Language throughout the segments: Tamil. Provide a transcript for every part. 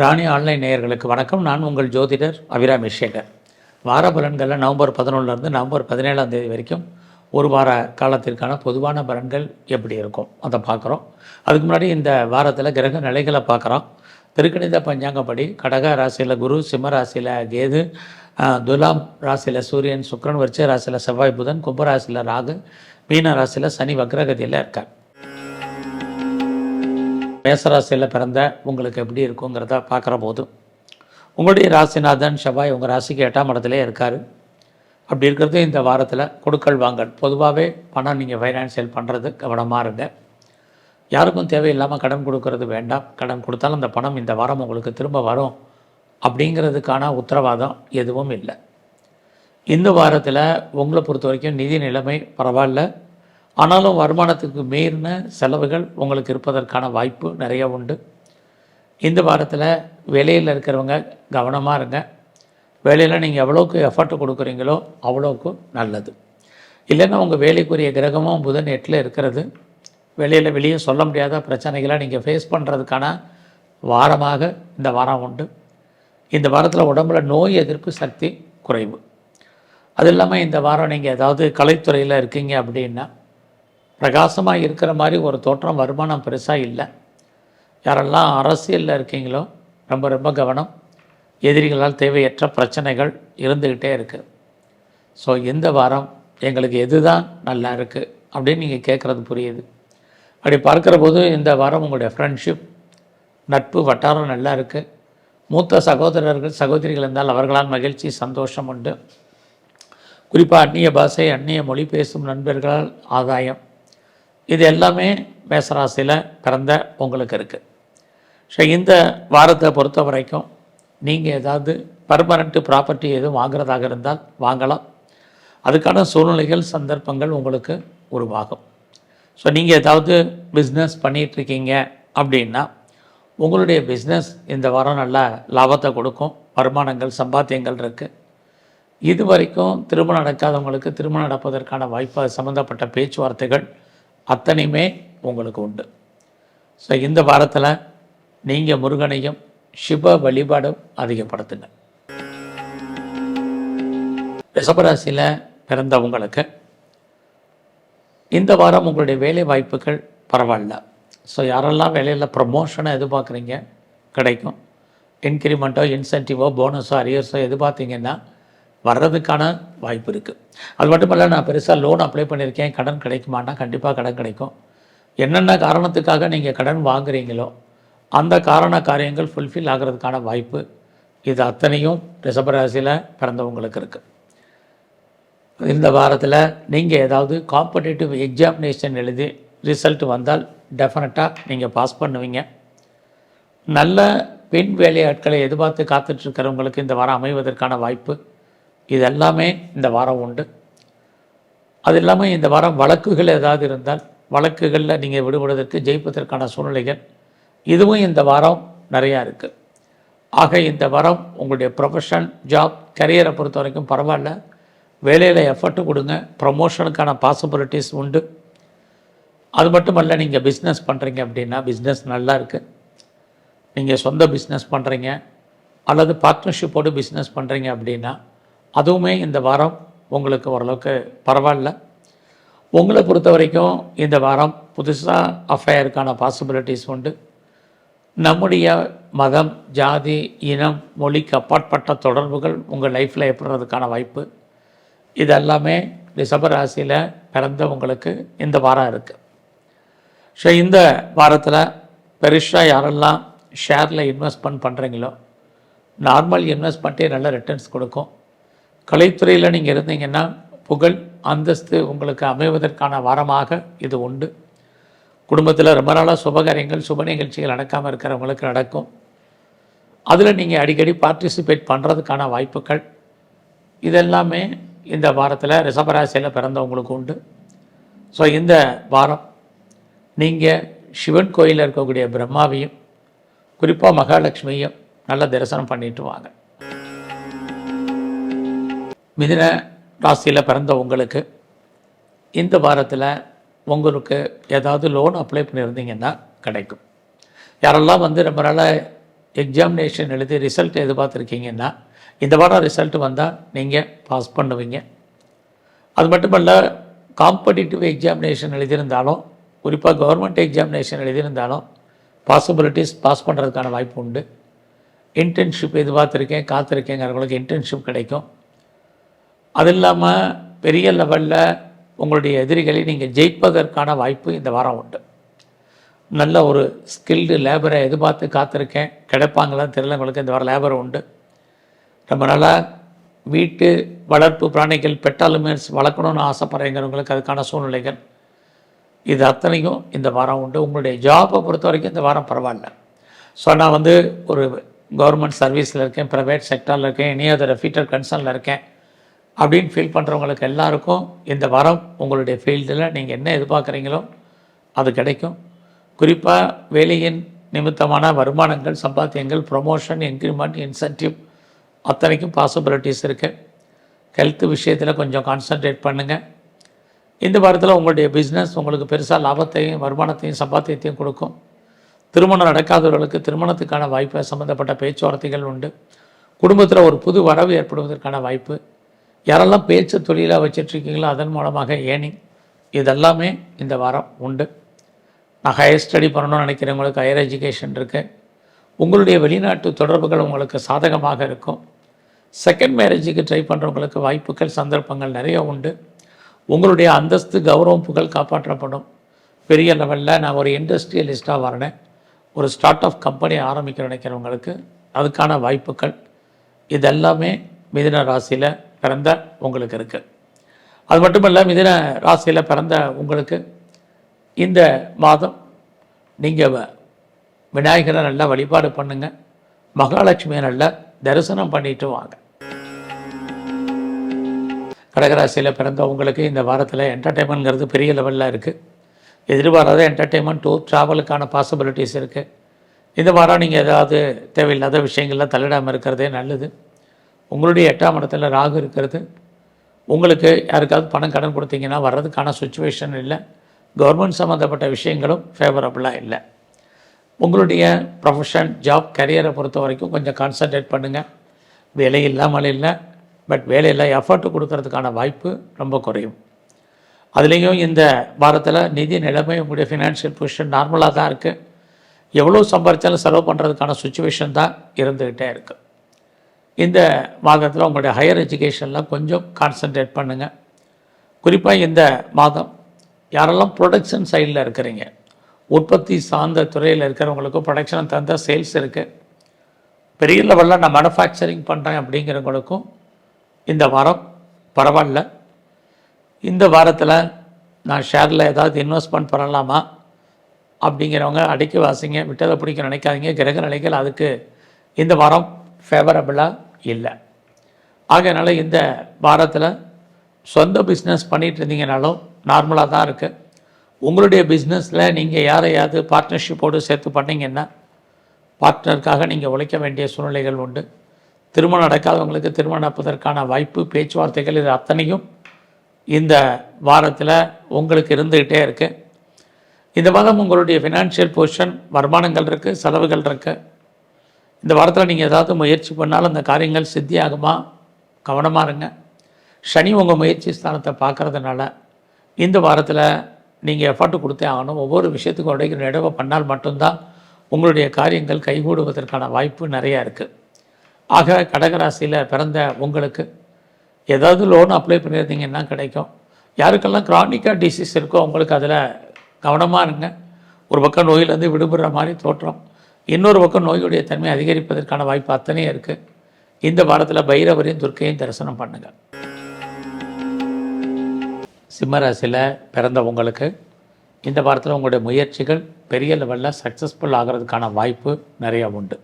ராணி ஆன்லைன் நேயர்களுக்கு வணக்கம். நான் உங்கள் ஜோதிடர் அபிராமி சேகர் வார பலன்களில் நவம்பர் பதினொன்றுலேருந்து நவம்பர் பதினேழாம் தேதி வரைக்கும் ஒரு வார காலத்திற்கான பொதுவான பலன்கள் எப்படி இருக்கும்? அதை பார்க்குறோம் அதுக்கு முன்னாடி இந்த வாரத்தில் கிரக நிலைகளை பார்க்குறோம் திருக்கணித பஞ்சாங்கப்படி கடக ராசியில் குரு சிம்ம ராசியில் கேது துலாம் ராசியில் சூரியன் சுக்கிரன் விருச்ச ராசியில் செவ்வாய் புதன் கும்பராசியில் ராகு மீன ராசியில் சனி வக்ரகதியில் இருக்கார். மேசராசியில் பிறந்த உங்களுக்கு எப்படி இருக்குங்கிறத பார்க்குற போது உங்களுடைய ராசிநாதன் செவ்வாய் உங்கள் ராசிக்கு எட்டாம் இடத்துல இருக்கார். அப்படி இருக்கிறது இந்த வாரத்தில் கொடுக்கல் வாங்கல். பொதுவாகவே பணம் நீங்கள் ஃபைனான்சியல் பண்ணுறது கவனமாக இருங்க. யாருக்கும் தேவையில்லாமல் கடன் கொடுக்கறது வேண்டாம். கடன் கொடுத்தாலும் அந்த பணம் இந்த வாரம் உங்களுக்கு திரும்ப வரும் அப்படிங்கிறதுக்கான உத்தரவாதம் எதுவும் இல்லை. இந்த வாரத்தில் உங்களை பொறுத்த வரைக்கும் நிதி நிலைமை பரவாயில்ல. ஆனாலும் வருமானத்துக்கு மீறின செலவுகள் உங்களுக்கு இருப்பதற்கான வாய்ப்பு நிறைய உண்டு. இந்த வாரத்தில் வேலையில் இருக்கிறவங்க கவனமாக இருங்க. வேலையில் நீங்கள் எவ்வளோக்கு எஃபர்ட் கொடுக்குறீங்களோ அவ்வளோக்கு நல்லது. இல்லைன்னா உங்கள் வேலைக்குரிய கிரகமும் புதன் எட்டில் இருக்கிறது. வெளியில் வெளியே சொல்ல முடியாத பிரச்சனைகளை நீங்கள் ஃபேஸ் பண்ணுறதுக்கான வாரமாக இந்த வாரம் உண்டு. இந்த வாரத்தில் உடம்புல நோய் எதிர்ப்பு சக்தி குறைவு. அது இல்லாமல் இந்த வாரம் நீங்கள் ஏதாவது கலைத்துறையில் இருக்கீங்க அப்படின்னா பிரகாசமாக இருக்கிற மாதிரி ஒரு தோற்றம் வருமானம் பெருசாக இல்லை. யாரெல்லாம் அரசியலில் இருக்கீங்களோ ரொம்ப ரொம்ப கவனம். எதிரிகளால் தேவையற்ற பிரச்சனைகள் இருந்துக்கிட்டே இருக்குது ஸோ இந்த வாரம் எங்களுக்கு எது தான் நல்லா இருக்குது அப்படின்னு நீங்கள் கேட்குறது புரியுது. அப்படி பார்க்குற போது இந்த வாரம் உங்களுடைய ஃப்ரெண்ட்ஷிப் நட்பு வட்டாரம் நல்லா இருக்குது மூத்த சகோதரர்கள் சகோதரிகள் இருந்தால் அவர்களால் மகிழ்ச்சி சந்தோஷம் உண்டு. குறிப்பாக அந்நிய பாஷை அந்நிய மொழி பேசும் நண்பர்களால் ஆதாயம். இது எல்லாமே மேசராசியில் பிறந்த உங்களுக்கு இருக்குது ஸோ இந்த வாரத்தை பொறுத்த வரைக்கும் நீங்கள் ஏதாவது பர்மனண்ட்டு ப்ராப்பர்ட்டி எதுவும் வாங்குறதாக இருந்தால் வாங்கலாம். அதுக்கான சூழ்நிலைகள் சந்தர்ப்பங்கள் உங்களுக்கு உருவாகும். ஸோ நீங்கள் ஏதாவது பிஸ்னஸ் பண்ணிகிட்ருக்கீங்க அப்படின்னா உங்களுடைய பிஸ்னஸ் இந்த வாரம் நல்ல லாபத்தை கொடுக்கும். வருமானங்கள் சம்பாத்தியங்கள் இருக்குது இது வரைக்கும் திருமணம் நடக்காதவங்களுக்கு திருமணம் நடப்பதற்கான வாய்ப்பு அது சம்மந்தப்பட்ட பேச்சுவார்த்தைகள் அத்தனையுமே உங்களுக்கு உண்டு. ஸோ இந்த வாரத்தில் நீங்கள் முருகனையும் சிவ வழிபாடும் அதிகப்படுத்துங்க. ரிஷபராசியில் பிறந்தவங்களுக்கு இந்த வாரம் உங்களுடைய வேலை வாய்ப்புகள் பரவாயில்ல. ஸோ யாரெல்லாம் வேலையில் ப்ரமோஷனை எதிர்பார்க்குறீங்க கிடைக்கும். இன்க்ரிமெண்ட்டோ இன்சென்டிவோ போனஸோ அரியர்ஸோ எதிர்பார்த்தீங்கன்னா வர்றதுக்கான வாய்ப்பு இருக்குது அது மட்டும் இல்லை நான் பெருசாக லோன் அப்ளை பண்ணியிருக்கேன். கடன் கிடைக்குமான்னா கண்டிப்பாக கடன் கிடைக்கும். என்னென்ன காரணத்துக்காக நீங்கள் கடன் வாங்குறீங்களோ அந்த காரண காரியங்கள் ஃபுல்ஃபில் ஆகிறதுக்கான வாய்ப்பு இது அத்தனையும் ரிஷபராசியில் பிறந்தவங்களுக்கு இருக்குது இந்த வாரத்தில் நீங்கள் ஏதாவது காம்படிட்டிவ் எக்ஸாமினேஷன் எழுதி ரிசல்ட் வந்தால் டெஃபினட்டாக நீங்கள் பாஸ் பண்ணுவீங்க. நல்ல பெண் வேலையாட்களை எதிர்பார்த்து காத்துட்ருக்கிறவங்களுக்கு இந்த வாரம் அமைவதற்கான வாய்ப்பு இது எல்லாமே இந்த வாரம் உண்டு. அது இல்லாமல் இந்த வாரம் வழக்குகள் ஏதாவது இருந்தால் வழக்குகளில் நீங்கள் விடுபடுவதற்கு ஜெயிப்பதற்கான சூழ்நிலைகள் இதுவும் இந்த வாரம் நிறையா இருக்குது ஆக இந்த வாரம் உங்களுடைய ப்ரொஃபஷன் ஜாப் கரியரை பொறுத்த வரைக்கும் பரவாயில்ல. வேலையில் எஃபர்ட்டு கொடுங்க. ப்ரமோஷனுக்கான பாசிபிலிட்டிஸ் உண்டு. அது மட்டும் நீங்கள் பிஸ்னஸ் பண்ணுறீங்க அப்படின்னா பிஸ்னஸ் நல்லா இருக்குது நீங்கள் சொந்த பிஸ்னஸ் பண்ணுறீங்க அல்லது பார்ட்னர்ஷிப்போடு பிஸ்னஸ் பண்ணுறீங்க அப்படின்னா அதுவுமே இந்த வாரம் உங்களுக்கு ஓரளவுக்கு பரவாயில்ல. உங்களை பொறுத்த வரைக்கும் இந்த வாரம் புதுசாக அஃபேருக்கான பாசிபிலிட்டிஸ் உண்டு. நம்முடைய மதம் ஜாதி இனம் மொழிக்கு அப்பாற்பட்ட தொடர்புகள் உங்கள் லைஃப்பில் ஏற்படுறதுக்கான வாய்ப்பு. இதெல்லாமே டிசம்பர் ஆசியில் பிறந்த பிறந்தவங்களுக்கு இந்த வாரம் இருக்குது ஸோ இந்த வாரத்தில் பெருசாக யாரெல்லாம் ஷேரில் இன்வெஸ்ட்மெண்ட் பண்ணுறீங்களோ நார்மல் இன்வெஸ்ட்மெண்ட்டே நல்ல ரிட்டர்ன்ஸ் கொடுக்கும். கலைத்துறையில் நீங்கள் இருந்தீங்கன்னா புகழ் அந்தஸ்து உங்களுக்கு அமைவதற்கான வாரமாக இது உண்டு. குடும்பத்தில் ரொம்ப நாளாக சுபகாரியங்கள் சுப நிகழ்ச்சிகள் நடக்காமல் இருக்கிறவங்களுக்கு நடக்கும். அதில் நீங்கள் அடிக்கடி பார்ட்டிசிபேட் பண்ணுறதுக்கான வாய்ப்புகள். இதெல்லாமே இந்த வாரத்தில் ரிஷபராசியில் பிறந்தவங்களுக்கு உண்டு. ஸோ இந்த வாரம் நீங்கள் சிவன் கோயிலில் இருக்கக்கூடிய பிரம்மாவையும் குறிப்பாக மகாலட்சுமியும் நல்லா தரிசனம் பண்ணிட்டு வாங்க. மிதின ராசியில் பிறந்த உங்களுக்கு இந்த வாரத்தில் உங்களுக்கு ஏதாவது லோன் அப்ளை பண்ணியிருந்தீங்கன்னா கிடைக்கும். யாரெல்லாம் வந்து ரொம்ப நாளாக எக்ஸாமினேஷன் எழுதி ரிசல்ட் எதிர்பார்த்துருக்கீங்கன்னா இந்த வாரம் ரிசல்ட் வந்தால் நீங்கள் பாஸ் பண்ணுவீங்க. அது மட்டுமல்ல காம்படிட்டிவ் எக்ஸாமினேஷன் எழுதியிருந்தாலும் குறிப்பாக கவர்மெண்ட் எக்ஸாமினேஷன் எழுதியிருந்தாலும் பாசிபிலிட்டிஸ் பாஸ் பண்ணுறதுக்கான வாய்ப்பு உண்டு. இன்டர்ன்ஷிப் எதிர்பார்த்துருக்கேன் காத்திருக்கேங்கிறவங்களுக்கு இன்டர்ன்ஷிப் கிடைக்கும். அது இல்லாமல் பெரிய லெவலில் உங்களுடைய எதிரிகளை நீங்கள் ஜெயிப்பதற்கான வாய்ப்பு இந்த வாரம் உண்டு. நல்ல ஒரு ஸ்கில்டு லேபரை எதிர்பார்த்து காத்திருக்கேன். கிடைப்பாங்களான்னு தெரியல உங்களுக்கு இந்த வாரம் லேபர் உண்டு. ரொம்ப நாளாக வீட்டு வளர்ப்பு பிராணிகள் பெட் அலுமினஸ் வளர்க்கணும்னு ஆசைப்படுறீங்கிறவங்களுக்கு அதுக்கான சூழ்நிலைகள். இது அத்தனையும் இந்த வாரம் உண்டு. உங்களுடைய ஜாபை பொறுத்த வரைக்கும் இந்த வாரம் பரவாயில்ல. ஸோ நான் வந்து ஒரு கவர்மெண்ட் சர்வீஸில் இருக்கேன் ப்ரைவேட் செக்டரில் இருக்கேன் எனி அதர் ஃபீட்டர் கன்சர்னில் இருக்கேன். அப்படின்னு ஃபீல் பண்ணுறவங்களுக்கு எல்லாருக்கும் இந்த வாரம் உங்களுடைய ஃபீல்டில் நீங்கள் என்ன எதிர்பார்க்குறீங்களோ அது கிடைக்கும். குறிப்பாக வேலையின் நிமித்தமான வருமானங்கள் சம்பாத்தியங்கள் ப்ரொமோஷன் இன்க்ரிமெண்ட் இன்சென்டிவ் அத்தனைக்கும் பாசிபிலிட்டிஸ் இருக்குது ஹெல்த் விஷயத்தில் கொஞ்சம் கான்சன்ட்ரேட் பண்ணுங்கள் இந்த வாரத்தில் உங்களுடைய பிஸ்னஸ் உங்களுக்கு பெருசாக லாபத்தையும் வருமானத்தையும் சம்பாத்தியத்தையும் கொடுக்கும். திருமணம் நடக்காதவர்களுக்கு திருமணத்துக்கான வாய்ப்பு சம்மந்தப்பட்ட பேச்சுவார்த்தைகள் உண்டு. குடும்பத்தில் ஒரு புது வரவு ஏற்படுவதற்கான வாய்ப்பு. யாரெல்லாம் பேச்சு தொழிலாக வச்சிட்ருக்கீங்களோ அதன் மூலமாக ஏர்னிங் இதெல்லாமே இந்த வாரம் உண்டு. நான் ஹையர் ஸ்டடி பண்ணணும்னு நினைக்கிறவங்களுக்கு ஹையர் எஜுகேஷன் இருக்குது உங்களுடைய வெளிநாட்டு தொடர்புகள் உங்களுக்கு சாதகமாக இருக்கும். செகண்ட் மேரேஜுக்கு ட்ரை பண்ணுறவங்களுக்கு வாய்ப்புகள் சந்தர்ப்பங்கள் நிறைய உண்டு. உங்களுடைய அந்தஸ்து கௌரவம் புகழ் காப்பாற்றப்படும். பெரிய லெவலில் நான் ஒரு இண்டஸ்ட்ரியலிஸ்ட்டாக வரேன் ஒரு ஸ்டார்ட் அப் கம்பெனி ஆரம்பிக்க நினைக்கிறவங்களுக்கு அதுக்கான வாய்ப்புகள். இதெல்லாமே மிதுன ராசியில் பிறந்த உங்களுக்கு இருக்குது அது மட்டும் இல்லை மிதுன ராசியில் பிறந்த உங்களுக்கு இந்த மாதம் நீங்கள் விநாயகரை நல்லா வழிபாடு பண்ணுங்க. மகாலட்சுமியை நல்லா தரிசனம் பண்ணிட்டு வாங்க. கடகராசியில் பிறந்த உங்களுக்கு இந்த வாரத்தில் என்டர்டெயின்மெண்ட்ங்கிறது பெரிய லெவலில் இருக்குது எதிர்பாராத என்டர்டெயின்மெண்ட் டூர் ட்ராவலுக்கான பாசிபிலிட்டிஸ் இருக்குது இந்த வாரம் நீங்கள் ஏதாவது தேவையில்லாத விஷயங்கள்லாம் தள்ளிடாமல் இருக்கிறதே நல்லது. உங்களுடைய எட்டாம் இடத்துல ராகு இருக்கிறது. உங்களுக்கு யாருக்காவது பணம் கடன் கொடுத்தீங்கன்னா வர்றதுக்கான சுச்சுவேஷன் இல்லை. கவர்மெண்ட் சம்மந்தப்பட்ட விஷயங்களும் ஃபேவரபுளாக இல்லை. உங்களுடைய ப்ரொஃபஷன் ஜாப் கரியரை பொறுத்த வரைக்கும் கொஞ்சம் கான்சன்ட்ரேட் பண்ணுங்கள் வேலை இல்லாமல் இல்லை. பட் வேலையில் எஃபர்ட் கொடுக்கறதுக்கான வாய்ப்பு ரொம்ப குறையும். அதுலேயும் இந்த வாரத்தில் நிதி நிலைமை உங்களுடைய ஃபினான்ஷியல் பொசிஷன் நார்மலாக தான் இருக்குது எவ்வளோ சம்பாதிச்சாலும் செலவு பண்ணுறதுக்கான சுச்சுவேஷன் தான் இருந்துக்கிட்டே இருக்குது இந்த மாதத்தில் உங்களுடைய ஹையர் எஜுகேஷனில் கொஞ்சம் கான்சன்ட்ரேட் பண்ணுங்கள் குறிப்பாக இந்த மாதம் யாரெல்லாம் ப்ரொடக்ஷன் சைடில் இருக்கிறீங்க உற்பத்தி சார்ந்த துறையில் இருக்கிறவங்களுக்கும் ப்ரொடக்ஷன் தந்த சேல்ஸ் இருக்குது பெரிய லெவலில் நான் மேனுஃபேக்சரிங் பண்ணுறேன் அப்படிங்கிறவங்களுக்கும் இந்த வாரம் பரவாயில்ல. இந்த வாரத்தில் நான் ஷேரில் ஏதாவது இன்வெஸ்ட்மெண்ட் பண்ணலாமா அப்படிங்கிறவங்க அடிக்க வாசிங்க விட்டதை பிடிக்க நினைக்காதீங்க கிரக நிலைகள் அதுக்கு இந்த வாரம் ஃபேவரபுளாக இல்லை. ஆகையினால இந்த வாரத்தில் சொந்த பிஸ்னஸ் பண்ணிகிட்டு இருந்தீங்கனாலும் நார்மலாக தான் இருக்குது உங்களுடைய பிஸ்னஸில் நீங்கள் யாரையாவது பார்ட்னர்ஷிப்போடு சேர்த்து பண்ணிங்கன்னா பார்ட்னருக்காக நீங்கள் உழைக்க வேண்டிய சூழ்நிலைகள் உண்டு. திருமணம் நடக்காதவங்களுக்கு திருமணம் நடப்பதற்கான வாய்ப்பு பேச்சுவார்த்தைகள் இது அத்தனையும் இந்த வாரத்தில் உங்களுக்கு இருந்துக்கிட்டே இருக்குது இந்த மாதம் உங்களுடைய ஃபினான்ஷியல் பொசிஷன் வருமானங்கள் இருக்குது செலவுகள் இருக்குது இந்த வாரத்தில் நீங்கள் ஏதாவது முயற்சி பண்ணாலும் அந்த காரியங்கள் சித்தியாகுமா? கவனமாக இருங்க. சனி உங்கள் முயற்சி ஸ்தானத்தை பார்க்கறதுனால இந்த வாரத்தில் நீங்கள் எஃபர்ட் கொடுத்தே ஆகணும். ஒவ்வொரு விஷயத்துக்கும் உடைய இடவை பண்ணால் மட்டும்தான் உங்களுடைய காரியங்கள் கைகூடுவதற்கான வாய்ப்பு நிறையா இருக்குது ஆக கடகராசியில் பிறந்த உங்களுக்கு ஏதாவது லோன் அப்ளை பண்ணியிருந்தீங்கன்னா கிடைக்கும். யாருக்கெல்லாம் க்ரானிக்காக டிசீஸ் இருக்கோ உங்களுக்கு அதில் கவனமாக இருங்க. ஒரு பக்கம் நோயிலேருந்து விடுபடுற மாதிரி தோற்றம். இன்னொரு பக்கம் நோயுடைய தன்மை அதிகரிப்பதற்கான வாய்ப்பு அத்தனையும் இருக்குது இந்த வாரத்தில் பைரவரையும் துர்க்கையும் தரிசனம் பண்ணுங்கள் சிம்மராசியில் பிறந்த உங்களுக்கு இந்த வாரத்தில் உங்களுடைய முயற்சிகள் பெரிய லெவலில் சக்ஸஸ்ஃபுல் ஆகிறதுக்கான வாய்ப்பு நிறையா உண்டு.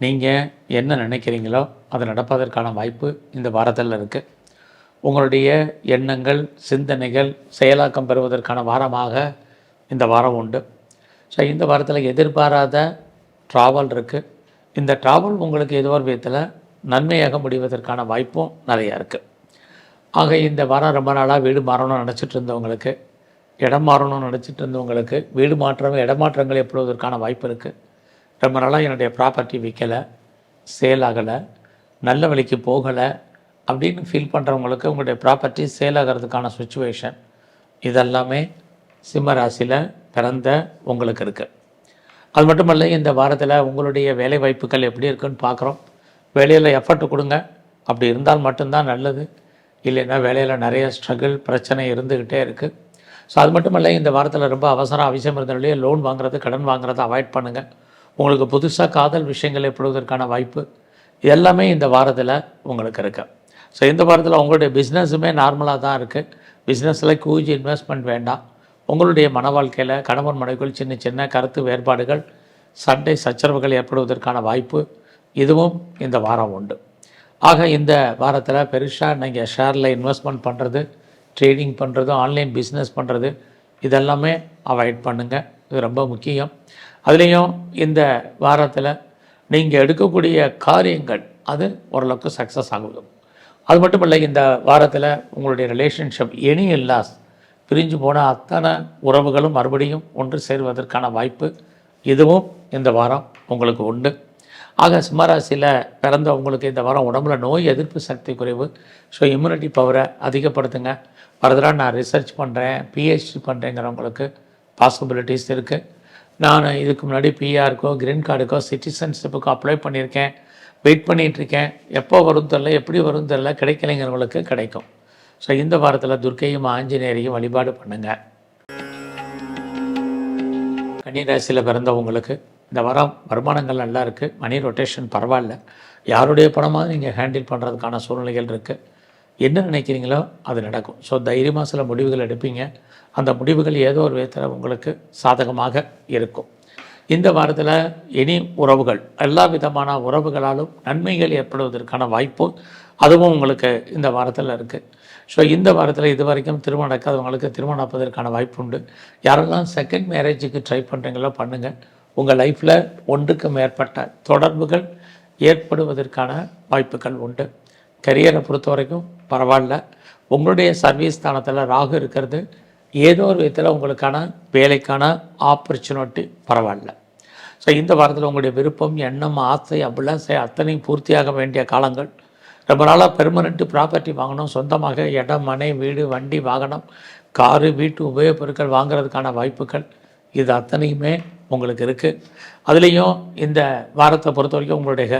நீங்கள் என்ன நினைக்கிறீங்களோ அது நடப்பதற்கான வாய்ப்பு இந்த வாரத்தில் இருக்குது உங்களுடைய எண்ணங்கள் சிந்தனைகள் செயலாக்கம் பெறுவதற்கான வாரமாக இந்த வாரம் உண்டு. ஸோ இந்த வாரத்தில் எதிர்பாராத ட்ராவல் இருக்குது இந்த ட்ராவல் உங்களுக்கு ஏதோ ஒரு விதத்தில் நன்மையாக முடிவதற்கான வாய்ப்பும் நிறையா இருக்குது ஆக இந்த வாரம் ரொம்ப நாளாக வீடு மாறணும்னு நினச்சிட்டு இருந்தவங்களுக்கு இடம் மாறணும்னு நினச்சிட்டு இருந்தவங்களுக்கு வீடு மாற்றம் இடமாற்றங்கள் எப்பொழுவதற்கான வாய்ப்பு இருக்குது ரொம்ப நாளாக என்னுடைய ப்ராப்பர்ட்டி விற்கலை சேல் ஆகலை நல்ல வழிக்கு போகலை அப்படின்னு ஃபீல் பண்ணுறவங்களுக்கு உங்களுடைய ப்ராப்பர்ட்டி சேல் ஆகிறதுக்கான சுச்சுவேஷன் இதெல்லாமே சிம்ம ராசியில் பிறந்த உங்களுக்கு இருக்குது அது மட்டும் இல்லை இந்த வாரத்தில் உங்களுடைய வேலை வாய்ப்புகள் எப்படி இருக்குன்னு பார்க்குறோம் வேலையில் எஃபர்ட் கொடுங்க. அப்படி இருந்தால் மட்டும்தான் நல்லது. இல்லைன்னா வேலையில் நிறைய ஸ்ட்ரகிள் பிரச்சனை இருந்துக்கிட்டே இருக்குது ஸோ அது மட்டும் இல்லை இந்த வாரத்தில் ரொம்ப அவசரம் அவசியம் இருந்தாலே லோன் வாங்குறது கடன் வாங்குறதை அவாய்ட் பண்ணுங்கள் உங்களுக்கு புதுசாக காதல் விஷயங்கள் ஏற்படுவதற்கான வாய்ப்பு இது எல்லாமே இந்த வாரத்தில் உங்களுக்கு இருக்குது ஸோ இந்த வாரத்தில் உங்களுடைய பிஸ்னஸுமே நார்மலாக தான் இருக்குது பிஸ்னஸில் கூஜி இன்வெஸ்ட்மெண்ட் வேண்டாம். உங்களுடைய மன வாழ்க்கையில் கணவன் மனைவிக்குள் சின்ன சின்ன கருத்து வேறுபாடுகள் சண்டை சச்சரவுகள் ஏற்படுவதற்கான வாய்ப்பு இதுவும் இந்த வாரம் உண்டு. ஆக இந்த வாரத்தில் பெருசாக நீங்கள் ஷேரில் இன்வெஸ்ட்மெண்ட் பண்ணுறது ட்ரேடிங் பண்ணுறது ஆன்லைன் பிஸ்னஸ் பண்ணுறது இதெல்லாமே அவாய்ட் பண்ணுங்கள் இது ரொம்ப முக்கியம். அதுலேயும் இந்த வாரத்தில் நீங்கள் எடுக்கக்கூடிய காரியங்கள் அது ஓரளவுக்கு சக்ஸஸ் ஆகுது. அது மட்டும் இல்லை இந்த வாரத்தில் உங்களுடைய ரிலேஷன்ஷிப் எனி இல்லாஸ் பிரிஞ்சு போன அத்தனை உறவுகளும் மறுபடியும் ஒன்று சேருவதற்கான வாய்ப்பு இதுவும் இந்த வாரம் உங்களுக்கு உண்டு. ஆக சிம்மராசியில் பிறந்தவங்களுக்கு இந்த வாரம் உடம்புல நோய் எதிர்ப்பு சக்தி குறைவு. ஸோ இம்யூனிட்டி பவரை அதிகப்படுத்துங்க. ஃபர்தராக நான் ரிசர்ச் பண்ணுறேன் பிஹெச்டி பண்ணுறேங்கிறவங்களுக்கு பாசிபிலிட்டிஸ் இருக்குது நான் இதுக்கு முன்னாடி பிஆருக்கோ கிரீன் கார்டுக்கோ சிட்டிசன்ஷிப்புக்கோ அப்ளை பண்ணியிருக்கேன். வெயிட் பண்ணிகிட்ருக்கேன் எப்போ வரும் தெரில எப்படி வரும் தெரில கிடைக்கலைங்கிறவங்களுக்கு கிடைக்கும். ஸோ இந்த வாரத்தில் துர்க்கையும் ஆஞ்சநேயரையும் வழிபாடு பண்ணுங்கள் கன்னிராசியில் பிறந்தவங்களுக்கு இந்த வாரம் வருமானங்கள் நல்லா இருக்குது மணி ரொட்டேஷன் பரவாயில்ல. யாருடைய பணமாக நீங்கள் ஹேண்டில் பண்ணுறதுக்கான சூழ்நிலைகள் இருக்குது என்ன நினைக்கிறீங்களோ அது நடக்கும். ஸோ தைரியமாக சில முடிவுகள் எடுப்பீங்க. அந்த முடிவுகள் ஏதோ ஒரு விதத்தில் உங்களுக்கு சாதகமாக இருக்கும். இந்த வாரத்தில் இனி உறவுகள். எல்லா விதமான உறவுகளாலும் நன்மைகள் ஏற்படுவதற்கான வாய்ப்பு அதுவும் உங்களுக்கு இந்த வாரத்தில் இருக்குது ஸோ இந்த வாரத்தில் இது வரைக்கும் திருமணம் நடக்காதவங்களுக்கு திருமணம் நடப்பதற்கான வாய்ப்பு உண்டு. யாரெல்லாம் செகண்ட் மேரேஜுக்கு ட்ரை பண்ணுறீங்களோ பண்ணுங்கள் உங்கள் லைஃப்பில் ஒன்றுக்கு மேற்பட்ட தொடர்புகள் ஏற்படுவதற்கான வாய்ப்புகள் உண்டு. கரியரை பொறுத்த வரைக்கும் பரவாயில்ல. உங்களுடைய சர்வீஸ் ஸ்தானத்தில் ராகு இருக்கிறது. ஏதோ ஒரு விதத்தில் உங்களுக்கான வேலைக்கான ஆப்பர்ச்சுனிட்டி பரவாயில்ல. ஸோ இந்த வாரத்தில் உங்களுடைய விருப்பம் எண்ணம் ஆசை அபிலாசை அத்தனையும் பூர்த்தியாக வேண்டிய காலங்கள். ரொம்ப நாளாக பெர்மனெண்ட்டு ப்ராப்பர்ட்டி வாங்கணும். சொந்தமாக இடம் மனை வீடு வண்டி வாகனம் காரு வீட்டு உபயோகப் பொருட்கள் வாங்குறதுக்கான வாய்ப்புகள் இது அத்தனையுமே உங்களுக்கு இருக்குது அதுலேயும் இந்த வாரத்தை பொறுத்த வரைக்கும் உங்களுடைய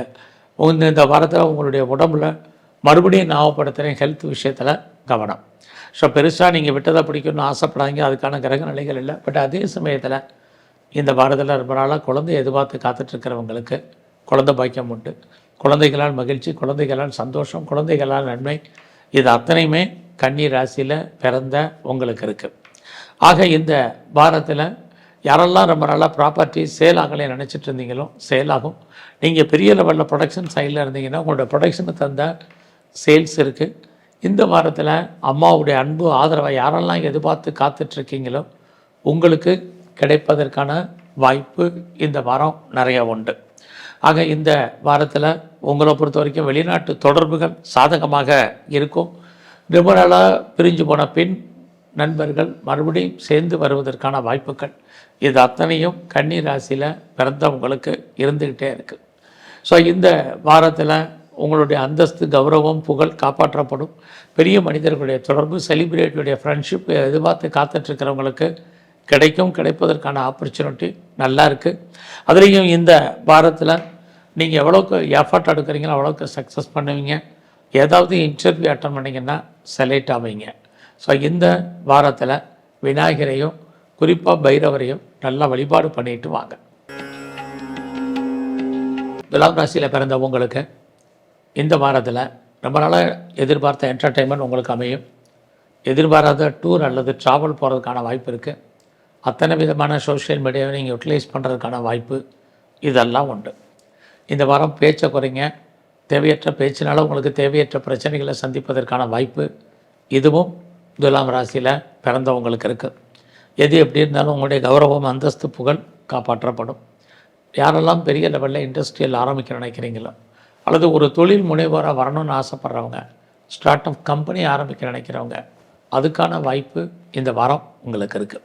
இந்த இந்த வாரத்தில் உங்களுடைய உடம்புல மறுபடியும் ஞாபகப்படுத்துகிறேன் ஹெல்த் விஷயத்தில் கவனம். ஸோ பெருசாக நீங்கள் விட்டதை பிடிக்கணும்னு ஆசைப்படாதீங்க. அதுக்கான கிரக நிலைகள் இல்லை. பட் அதே சமயத்தில் இந்த வாரத்தில் ரொம்ப நாளாக குழந்தை எதிர்பார்த்து காத்துட்ருக்கிறவங்களுக்கு குழந்தை பாக்கியம் உண்டு. குழந்தைகளால் மகிழ்ச்சி குழந்தைகளால் சந்தோஷம் குழந்தைகளால் நன்மை இது அத்தனையுமே கன்னி ராசியில் பிறந்த உங்களுக்கு இருக்குது ஆக இந்த வாரத்தில் யாரெல்லாம் ரொம்ப நல்லா ப்ராப்பர்ட்டி சேல் ஆகலை நினச்சிட்டு இருந்தீங்களோ சேல் ஆகும். நீங்கள் பெரிய லெவலில் ப்ரொடக்ஷன் சைடில் இருந்தீங்கன்னா உங்களோட ப்ரொடக்ஷனுக்கு தந்த சேல்ஸ் இருக்குது இந்த வாரத்தில் அம்மாவுடைய அன்பு ஆதரவை யாரெல்லாம் எதிர்பார்த்து காத்துட்ருக்கீங்களோ உங்களுக்கு கிடைப்பதற்கான வாய்ப்பு இந்த வாரம் நிறைய உண்டு. ஆக இந்த வாரத்தில் உங்களை பொறுத்த வரைக்கும் வெளிநாட்டு தொடர்புகள் சாதகமாக இருக்கும். ரொம்ப நாளாக பிரிஞ்சு போன பின் நண்பர்கள் மறுபடியும் சேர்ந்து வருவதற்கான வாய்ப்புகள். இது அத்தனையும் கன்னி ராசியில் பிறந்தவங்களுக்கு இருந்துக்கிட்டே இருக்குது ஸோ இந்த வாரத்தில் உங்களுடைய அந்தஸ்து கௌரவம் புகழ் காப்பாற்றப்படும். பெரிய மனிதர்களுடைய தொடர்பு செலிபிரிட்டியுடைய ஃப்ரெண்ட்ஷிப் எதிர்பார்த்து காத்துட்ருக்கிறவங்களுக்கு கிடைக்கும் கிடைப்பதற்கான ஆப்பர்ச்சுனிட்டி நல்லா இருக்குது அதுலேயும் இந்த வாரத்தில் நீங்கள் எவ்வளோக்கு எஃபர்ட் எடுக்கிறீங்களோ அவ்வளோக்கு சக்ஸஸ் பண்ணுவீங்க. ஏதாவது இன்டர்வியூ அட்டன் பண்ணிங்கன்னா செலக்ட் ஆவீங்க. ஸோ இந்த வாரத்தில் விநாயகரையும் குறிப்பாக பைரவரையும் நல்லா வழிபாடு பண்ணிட்டு வாங்க. துலாம் ராசியில் பிறந்த உங்களுக்கு இந்த வாரத்தில் ரொம்ப நாளாக எதிர்பார்த்த என்டர்டெயின்மெண்ட் உங்களுக்கு அமையும். எதிர்பாராத டூர் அல்லது ட்ராவல் போகிறதுக்கான வாய்ப்பு இருக்குது அத்தனை விதமான சோஷியல் மீடியாவை நீங்கள் யூட்டிலைஸ் பண்ணுறதுக்கான வாய்ப்பு இதெல்லாம் உண்டு. இந்த வாரம் பேச்சை குறைங்க. தேவையற்ற பேச்சினால் உங்களுக்கு தேவையற்ற பிரச்சனைகளை சந்திப்பதற்கான வாய்ப்பு இதுவும் துலாம் ராசியில் பிறந்தவங்களுக்கு இருக்குது எது எப்படி இருந்தாலும் உங்களுடைய கௌரவம் அந்தஸ்து புகழ் காப்பாற்றப்படும். யாரெல்லாம் பெரிய லெவலில் இண்டஸ்ட்ரியல் ஆரம்பிக்க நினைக்கிறீங்களோ அல்லது ஒரு தொழில் முனைவோராக வரணும்னு ஆசைப்பட்றவங்க ஸ்டார்ட் அப் கம்பெனி ஆரம்பிக்க நினைக்கிறவங்க அதுக்கான வாய்ப்பு இந்த வாரம் உங்களுக்கு இருக்குது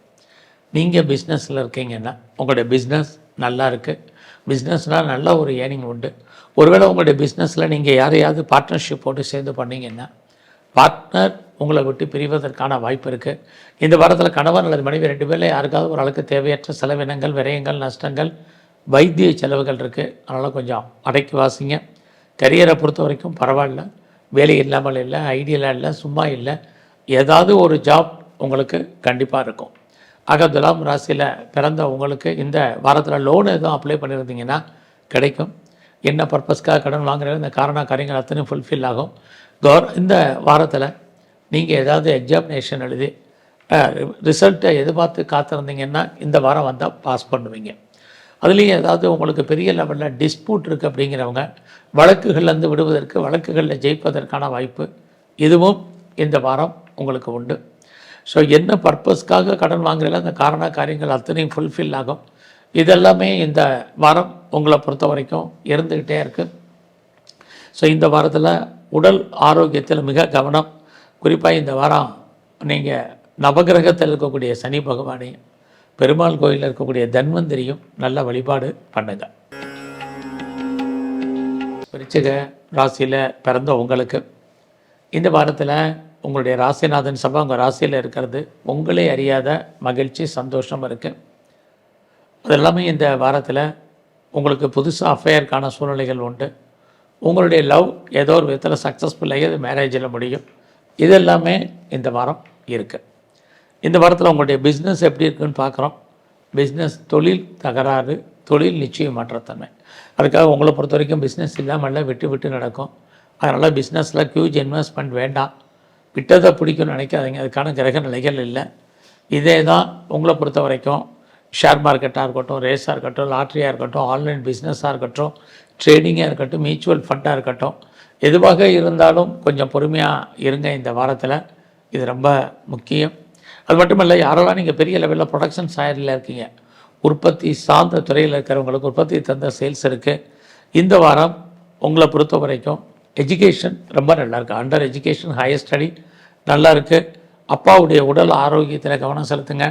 நீங்கள் பிஸ்னஸில் இருக்கீங்கன்னா உங்களுடைய பிஸ்னஸ் நல்லா இருக்குது பிஸ்னஸ்னால் நல்ல ஒரு ஏர்னிங் உண்டு. ஒருவேளை உங்களுடைய பிஸ்னஸில் நீங்கள் யாரையாவது பார்ட்னர்ஷிப் போட்டு சேர்ந்து பண்ணீங்கன்னா பார்ட்னர் உங்களை விட்டு பிரிவதற்கான வாய்ப்பு இருக்குது இந்த வாரத்தில் கணவன் அல்லது மனைவி ரெண்டு பேரில் யாருக்காவது ஒரு அளவுக்கு தேவையற்ற செலவினங்கள் விரயங்கள் நஷ்டங்கள் வைத்திய செலவுகள் இருக்குது அதனால் கொஞ்சம் அடக்கி வாசிங்க. கரியரை பொறுத்த வரைக்கும் பரவாயில்ல. வேலை இல்லாமல் இல்லை ஐடியெல்லாம் இல்லை சும்மா இல்லை. ஏதாவது ஒரு ஜாப் உங்களுக்கு கண்டிப்பாக இருக்கும். ஆக துலாம் ராசியில் பிறந்த உங்களுக்கு இந்த வாரத்தில் லோன் எதுவும் அப்ளை பண்ணியிருந்தீங்கன்னா கிடைக்கும். என்ன பர்பஸ்க்காக கடன் வாங்குறது இந்த காரண காரியங்கள் அத்தனையும் ஃபுல்ஃபில் ஆகும். கவர் இந்த வாரத்தில் நீங்கள் ஏதாவது எக்ஸாமினேஷன் எழுதி ரிசல்ட்டை எதிர்பார்த்து காத்திருந்தீங்கன்னா இந்த வாரம் வந்தால் பாஸ் பண்ணுவீங்க. அதுலேயும் ஏதாவது உங்களுக்கு பெரிய லெவலில் டிஸ்பியூட் இருக்குது அப்படிங்கிறவங்க வழக்குகள்லேருந்து விடுவதற்கு வழக்குகளில் ஜெயிப்பதற்கான வாய்ப்பு இதுவும் இந்த வாரம் உங்களுக்கு உண்டு. ஸோ என்ன பர்பஸ்க்காக கடன் வாங்குறீங்களோ அந்த காரண காரியங்கள் அத்தனையும் ஃபுல்ஃபில் ஆகும். இதெல்லாமே இந்த வாரம் உங்களை பொறுத்த வரைக்கும் இருந்துக்கிட்டே இருக்குது ஸோ இந்த வாரத்தில் உடல் ஆரோக்கியத்தில் மிக கவனம். குறிப்பாக இந்த வாரம் நீங்கள் நவகிரகத்தில் இருக்கக்கூடிய சனி பகவானையும் பெருமாள் கோயிலில் இருக்கக்கூடிய தன்வந்திரியும் நல்ல வழிபாடு பண்ணுங்க. விருச்சிக ராசியில் பிறந்த உங்களுக்கு இந்த வாரத்தில் உங்களுடைய ராசிநாதன் சபை உங்கள் ராசியில் இருக்கிறது உங்களே அறியாத மகிழ்ச்சி சந்தோஷம் இருக்குது அது எல்லாமே இந்த வாரத்தில் உங்களுக்கு புதுசாக அஃபேருக்கான சூழ்நிலைகள் உண்டு. உங்களுடைய லவ் ஏதோ ஒரு விதத்தில் சக்ஸஸ்ஃபுல்லாகி அது மேரேஜில் முடியும். இது எல்லாமே இந்த வாரம் இருக்குது இந்த வாரத்தில் உங்களுடைய பிஸ்னஸ் எப்படி இருக்குன்னு பார்க்குறோம் பிஸ்னஸ் தொழில் தகராறு தொழில் நிச்சயம் மாற்றத்தன்மை. அதுக்காக உங்களை பொறுத்த வரைக்கும் பிஸ்னஸ் இல்லாமல் விட்டு விட்டு நடக்கும். அதனால் பிஸ்னஸில் ஹியூஜ் இன்வெஸ்ட்மெண்ட் வேண்டாம். விட்டதை பிடிக்கும்னு நினைக்காதீங்க. அதுக்கான கிரக நிலைகள் இல்லை. இதே தான் உங்களை பொறுத்த வரைக்கும் ஷேர் மார்க்கெட்டாக இருக்கட்டும் ரேஸாக இருக்கட்டும் லாட்ரியாக இருக்கட்டும் ஆன்லைன் பிஸ்னஸாக இருக்கட்டும் ட்ரேடிங்காக இருக்கட்டும் மியூச்சுவல் ஃபண்டாக இருக்கட்டும். எதுவாக இருந்தாலும் கொஞ்சம் பொறுமையாக இருங்க இந்த வாரத்தில். இது ரொம்ப முக்கியம். அது மட்டும் இல்லை யாரெல்லாம் நீங்கள் பெரிய லெவலில் ப்ரொடக்ஷன் சாயரில் இருக்கீங்க. உற்பத்தி சார்ந்த துறையில் இருக்கிறவங்களுக்கு உற்பத்தி தந்த சேல்ஸ் இருக்குது இந்த வாரம் உங்களை பொறுத்த வரைக்கும் எஜுகேஷன் ரொம்ப நல்லாயிருக்கு அண்டர் எஜுகேஷன் ஹையர் ஸ்டடி நல்லா இருக்குது அப்பாவுடைய உடல் ஆரோக்கியத்தில் கவனம் செலுத்துங்க.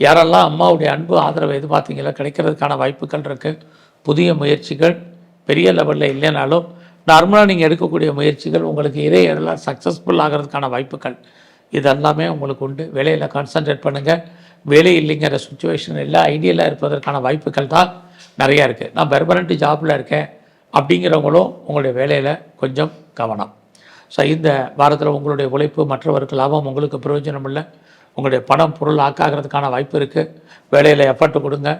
யாரெல்லாம் அம்மாவுடைய அன்பு ஆதரவு எது பார்த்தீங்களோ கிடைக்கிறதுக்கான வாய்ப்புகள் இருக்குது புதிய முயற்சிகள் பெரிய லெவலில் இல்லைனாலும் நார்மலாக நீங்கள் எடுக்கக்கூடிய முயற்சிகள் உங்களுக்கு இறையெல்லாம் சக்ஸஸ்ஃபுல் ஆகிறதுக்கான வாய்ப்புகள். இதெல்லாமே உங்களுக்கு உண்டு. வேலையில் கான்சன்ட்ரேட் பண்ணுங்கள் வேலை இல்லைங்கிற சுச்சுவேஷன் இல்லை ஐடியலாக இருப்பதற்கான வாய்ப்புகள் தான் நிறையா இருக்குது நான் பெர்மனண்ட் ஜாப்பில் இருக்கேன். அப்படிங்கிறவங்களும் உங்களுடைய வேலையில் கொஞ்சம் கவனம். ஸோ இந்த வாரத்தில் உங்களுடைய உழைப்பு மற்றவருக்கு லாபம் உங்களுக்கு பிரயோஜனம் இல்லை உங்களுடைய பணம் பொருள் ஆக்காகிறதுக்கான வாய்ப்பு இருக்குது வேலையில் எஃபர்ட் கொடுங்க.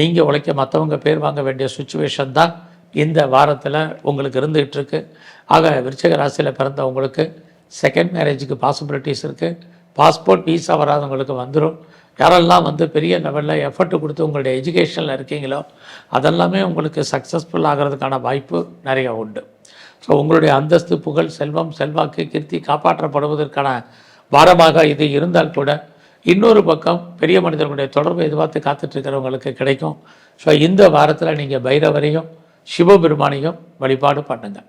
நீங்கள் உழைக்க மற்றவங்க பேர் வாங்க வேண்டிய சுச்சுவேஷன் தான் இந்த வாரத்தில் உங்களுக்கு இருந்துகிட்டு இருக்கு. ஆக விருச்சக ராசியில் பிறந்தவங்களுக்கு செகண்ட் மேரேஜுக்கு பாசிபிலிட்டிஸ் இருக்குது பாஸ்போர்ட் வீசா வராதவங்களுக்கு வந்துடும் யாரெல்லாம் வந்து பெரிய லெவலில் எஃபர்ட் கொடுத்து உங்களுடைய எஜுகேஷனில் இருக்கீங்களோ அதெல்லாமே உங்களுக்கு சக்ஸஸ்ஃபுல் ஆகிறதுக்கான வாய்ப்பு நிறைய உண்டு. ஸோ உங்களுடைய அந்தஸ்து புகழ் செல்வம் செல்வாக்கு கீர்த்தி காப்பாற்றப்படுவதற்கான வாரமாக இது இருந்தால் கூட இன்னொரு பக்கம் பெரிய மனிதர்களுடைய தொடர்பு எதிர்பார்த்து காத்துட்ருக்கிறவங்களுக்கு கிடைக்கும். ஸோ இந்த வாரத்தில் நீங்கள் பைரவரையும் சிவபெருமானையும் வழிபாடு பண்ணுங்கள்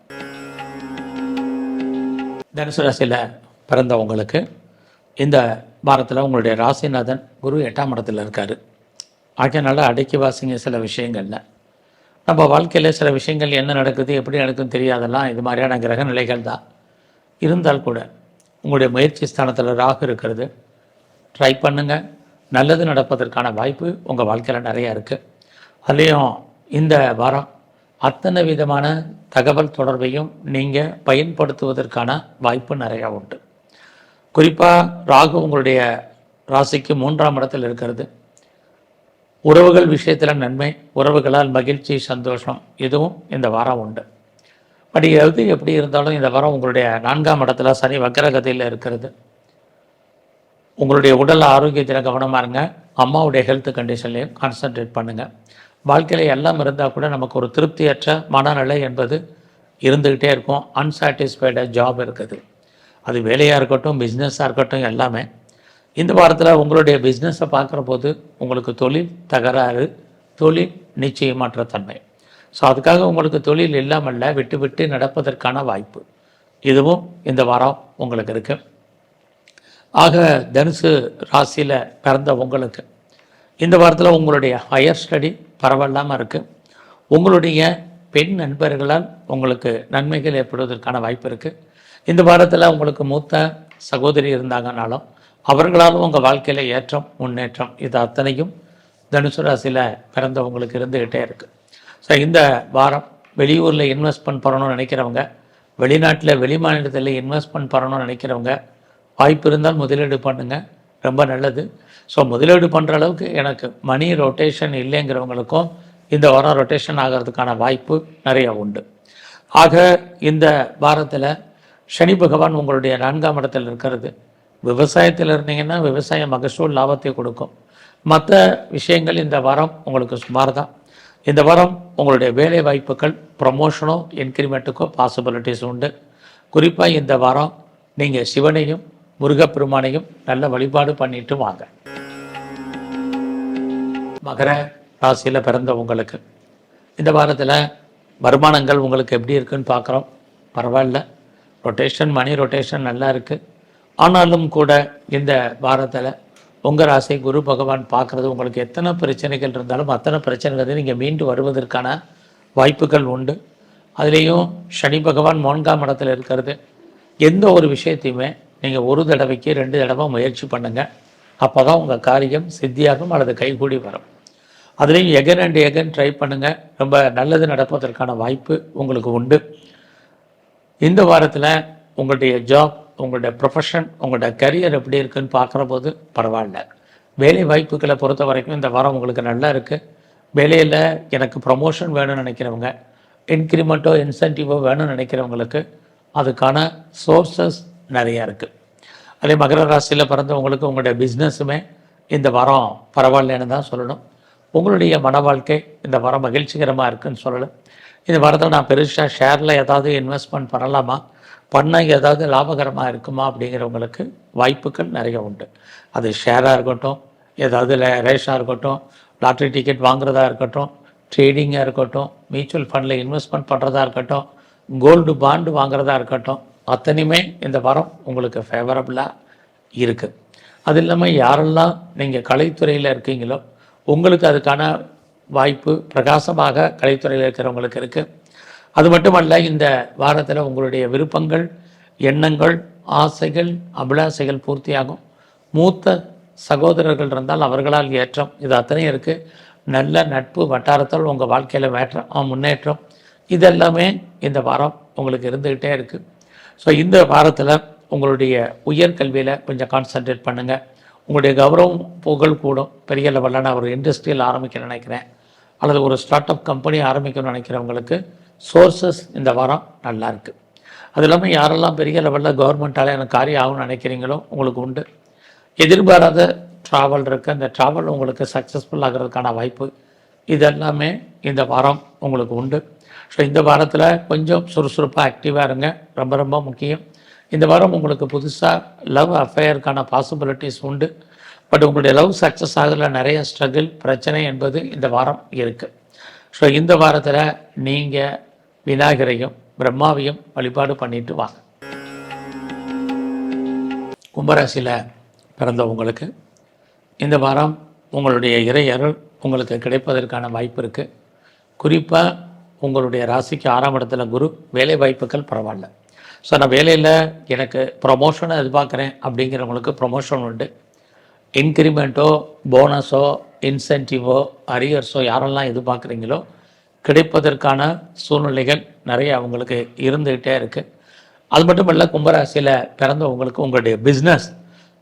தனுசு ராசியில் பிறந்தவங்களுக்கு இந்த வாரத்தில் உங்களுடைய ராசிநாதன் குரு எட்டாம் இடத்துல இருக்கார். ஆகையினால அடக்கி வாசிங்க சில விஷயங்களில். நம்ம வாழ்க்கையில் சில விஷயங்கள் என்ன நடக்குது எப்படி நடக்குன்னு தெரியாதெல்லாம் இது மாதிரியான கிரக நிலைகள் தான். இருந்தால் கூட உங்களுடைய முயற்சி ஸ்தானத்தில் ராகு இருக்கிறது. ட்ரை பண்ணுங்கள் நல்லது நடப்பதற்கான வாய்ப்பு உங்கள் வாழ்க்கையில் நிறையா இருக்குது அதுலேயும் இந்த வாரம் அத்தனை விதமான தகவல் தொடர்பையும் நீங்கள் பயன்படுத்துவதற்கான வாய்ப்பு நிறையா உண்டு. குறிப்பாக ராகு உங்களுடைய ராசிக்கு மூன்றாம் இடத்தில் இருக்கிறது. உறவுகள் விஷயத்தில் நன்மை உறவுகளால் மகிழ்ச்சி சந்தோஷம் இதுவும் இந்த வாரம் உண்டு. பட் எது எப்படி இருந்தாலும் இந்த வாரம் உங்களுடைய நான்காம் இடத்துல சனி வக்கரகதையில் இருக்கிறது. உங்களுடைய உடல் ஆரோக்கியத்தில் கவனமாக இருங்க. அம்மாவுடைய ஹெல்த் கண்டிஷன்லையும் கான்சன்ட்ரேட் பண்ணுங்கள் வாழ்க்கையில் எல்லாம் இருந்தால் கூட நமக்கு ஒரு திருப்தியற்ற மனநிலை என்பது இருந்துக்கிட்டே இருக்கும். அன்சாட்டிஸ்ஃபைடாக ஜாப் இருக்குது. அது வேலையாக இருக்கட்டும் பிஸ்னஸாக இருக்கட்டும் எல்லாமே. இந்த வாரத்தில் உங்களுடைய பிஸ்னஸை பார்க்குற போது உங்களுக்கு தொழில் தகராறு தொழில் நிச்சயமற்ற தன்மை. ஸோ அதுக்காக உங்களுக்கு தொழில் இல்லாமல்ல விட்டு விட்டு நடப்பதற்கான வாய்ப்பு. இதுவும் இந்த வாரம் உங்களுக்கு இருக்கு. ஆக தனுசு ராசியில் பிறந்த உங்களுக்கு இந்த வாரத்தில் உங்களுடைய ஹையர் ஸ்டடி பரவாயில்லாமல் இருக்குது உங்களுடைய பெண் நண்பர்களால் உங்களுக்கு நன்மைகள் ஏற்படுவதற்கான வாய்ப்பு இருக்குது இந்த வாரத்தில் உங்களுக்கு மூத்த சகோதரி இருந்தாங்கனாலும் அவர்களாலும் உங்கள் வாழ்க்கையில் ஏற்றம் முன்னேற்றம் இது அத்தனையும் தனுசு ராசியில் பிறந்தவங்களுக்கு இருந்துக்கிட்டே இருக்குது ஸோ இந்த வாரம் வெளியூரில் இன்வெஸ்ட்மெண்ட் பண்ணணும்னு நினைக்கிறவங்க வெளிநாட்டில் வெளி மாநிலத்தில் இன்வெஸ்ட்மெண்ட் பண்ணணும்னு நினைக்கிறவங்க வாய்ப்பு இருந்தால் முதலீடு பண்ணுங்கள் ரொம்ப நல்லது. ஸோ முதலீடு பண்ணுற அளவுக்கு எனக்கு மணி ரொட்டேஷன் இல்லைங்கிறவங்களுக்கும் இந்த வாரம் ரொட்டேஷன் ஆகிறதுக்கான வாய்ப்பு நிறைய உண்டு. ஆக இந்த வாரத்தில் சனி பகவான் உங்களுடைய நான்காம் இடத்தில் இருக்கிறது. விவசாயத்தில் இருந்தீங்கன்னா விவசாய மகசூல் லாபத்தை கொடுக்கும். மற்ற விஷயங்கள் இந்த வாரம் உங்களுக்கு சுமார் தான் இந்த வாரம் உங்களுடைய வேலை வாய்ப்புகள் ப்ரமோஷனோ இன்க்ரிமெண்ட்டுக்கோ பாசிபிலிட்டிஸ் உண்டு. குறிப்பாக இந்த வாரம் நீங்கள் சிவனையும் முருகப்பெருமானையும் நல்ல வழிபாடு பண்ணிட்டு வாங்க. மகர ராசியில் பிறந்த உங்களுக்கு. இந்த வாரத்தில் வருமானங்கள் உங்களுக்கு எப்படி இருக்குன்னு பார்க்குறோம். பரவாயில்ல. ரொட்டேஷன் மணி ரொட்டேஷன் நல்லா இருக்குது ஆனாலும் கூட இந்த வாரத்தில் உங்கள் ராசி குரு பகவான் பார்க்குறது உங்களுக்கு எத்தனை பிரச்சனைகள் இருந்தாலும் அத்தனை பிரச்சனைகள் நீங்கள் மீண்டு வருவதற்கான வாய்ப்புகள் உண்டு. அதுலேயும் சனி பகவான் மோன்காம் இடத்துல இருக்கிறது. எந்த ஒரு விஷயத்தையுமே நீங்கள் ஒரு தடவைக்கு ரெண்டு தடவை முயற்சி பண்ணுங்கள் அப்போ தான் உங்கள் காரியம் சித்தியாகும் அல்லது கைகூடி வரும். அதுலேயும் எகன் அண்ட் எகன் ட்ரை பண்ணுங்கள் ரொம்ப நல்லது நடப்பதற்கான வாய்ப்பு உங்களுக்கு உண்டு. இந்த வாரத்தில் உங்களுடைய ஜாப் உங்களுடைய ப்ரொஃபஷன் உங்களுடைய கரியர் எப்படி இருக்குன்னு பார்க்குற போது பரவாயில்ல. வேலை வாய்ப்புகளை பொறுத்த வரைக்கும் இந்த வாரம் உங்களுக்கு நல்லா இருக்குது வேலையில் எனக்கு ப்ரமோஷன் வேணும்னு நினைக்கிறவங்க இன்க்ரிமெண்ட்டோ இன்சென்டிவோ வேணும்னு நினைக்கிறவங்களுக்கு அதுக்கான சோர்சஸ் நிறையா இருக்குது அதே மகர ராசியில் பிறந்தவங்களுக்கு உங்களுடைய பிஸ்னஸுமே இந்த வாரம் பரவாயில்லைன்னு தான் சொல்லணும். உங்களுடைய மன வாழ்க்கை இந்த வாரம் மகிழ்ச்சிகரமாக இருக்குன்னு சொல்லலாம் இந்த வாரத்தில் நான் பெருசாக ஷேரில் ஏதாவது இன்வெஸ்ட்மெண்ட் பண்ணலாமா? பண்ணால் ஏதாவது லாபகரமாக இருக்குமா அப்படிங்கிறவங்களுக்கு வாய்ப்புகள் நிறைய உண்டு. அது ஷேராக இருக்கட்டும் ஏதாவது ரேஷாக இருக்கட்டும் லாட்ரி டிக்கெட் வாங்குறதா இருக்கட்டும் ட்ரேடிங்காக இருக்கட்டும் மியூச்சுவல் ஃபண்டில் இன்வெஸ்ட்மெண்ட் பண்ணுறதா இருக்கட்டும் கோல்டு பாண்டு வாங்குறதா இருக்கட்டும் அத்தனையுமே இந்த வாரம் உங்களுக்கு ஃபேவரபுளாக இருக்குது அது இல்லாமல் யாரெல்லாம் நீங்கள் கலைத்துறையில் இருக்கீங்களோ உங்களுக்கு அதுக்கான வாய்ப்பு பிரகாசமாக கலைத்துறையில் இருக்கிறவங்களுக்கு இருக்குது அது மட்டுமல்ல இந்த வாரத்தில் உங்களுடைய விருப்பங்கள் எண்ணங்கள் ஆசைகள் அபிலாசைகள் பூர்த்தியாகும். மூத்த சகோதரர்கள் இருந்தால் அவர்களால் ஏற்றம். இது அத்தனையும் இருக்குது நல்ல நட்பு வட்டாரத்தால் உங்கள் வாழ்க்கையில் மேற்றம் முன்னேற்றம். இதெல்லாமே இந்த வாரம் உங்களுக்கு இருந்துக்கிட்டே இருக்குது ஸோ இந்த வாரத்தில் உங்களுடைய உயர்கல்வியில் கொஞ்சம் கான்சன்ட்ரேட் பண்ணுங்கள் உங்களுடைய கௌரவம் புகழ் கூடும். பெரிய லெவலில் நான் ஒரு இண்டஸ்ட்ரியல் ஆரம்பிக்க நினைக்கிறேன். அல்லது ஒரு ஸ்டார்ட் அப் கம்பெனி ஆரம்பிக்கணும்னு நினைக்கிறவங்களுக்கு சோர்சஸ் இந்த வாரம் நல்லா இருக்குது அது இல்லாமல் யாரெல்லாம் பெரிய லெவலில் கவர்மெண்ட்டால் எனக்கு காரியம் ஆகும்னு நினைக்கிறீங்களோ உங்களுக்கு உண்டு. எதிர்பாராத ட்ராவல் இருக்குது அந்த ட்ராவல் உங்களுக்கு சக்ஸஸ்ஃபுல் ஆகிறதுக்கான வாய்ப்பு இதெல்லாமே இந்த வாரம் உங்களுக்கு உண்டு. ஸோ இந்த வாரத்தில் கொஞ்சம் சுறுசுறுப்பாக ஆக்டிவாக இருங்க. ரொம்ப ரொம்ப முக்கியம். இந்த வாரம் உங்களுக்கு புதுசாக லவ் அஃபேயருக்கான பாசிபிலிட்டிஸ் உண்டு. பட் உங்களுடைய லவ் சக்ஸஸ் ஆகல நிறைய ஸ்ட்ரகிள் பிரச்சனை என்பது இந்த வாரம் இருக்குது ஸோ இந்த வாரத்தில் நீங்கள் விநாயகரையும் பிரம்மாவையும் வழிபாடு பண்ணிட்டு வாங்க. கும்பராசியில் பிறந்தவங்களுக்கு இந்த வாரம் உங்களுடைய இறை அருள் உங்களுக்கு கிடைப்பதற்கான வாய்ப்பு இருக்குது குறிப்பாக உங்களுடைய ராசிக்கு ஆறாம் இடத்துல குரு வேலை வாய்ப்புகள் பரவாயில்ல. ஸோ நான் வேலையில் எனக்கு ப்ரொமோஷனை எதிர்பார்க்குறேன் அப்படிங்கிறவங்களுக்கு ப்ரொமோஷன் உண்டு. இன்க்ரிமெண்ட்டோ போனஸோ இன்சென்டிவோ அரியர்ஸோ யாரெல்லாம் எதிர்பார்க்குறீங்களோ கிடைப்பதற்கான சூழ்நிலைகள் நிறைய அவங்களுக்கு இருந்துக்கிட்டே இருக்குது அது மட்டும் இல்லை கும்பராசியில் பிறந்தவங்களுக்கு உங்களுடைய பிஸ்னஸ்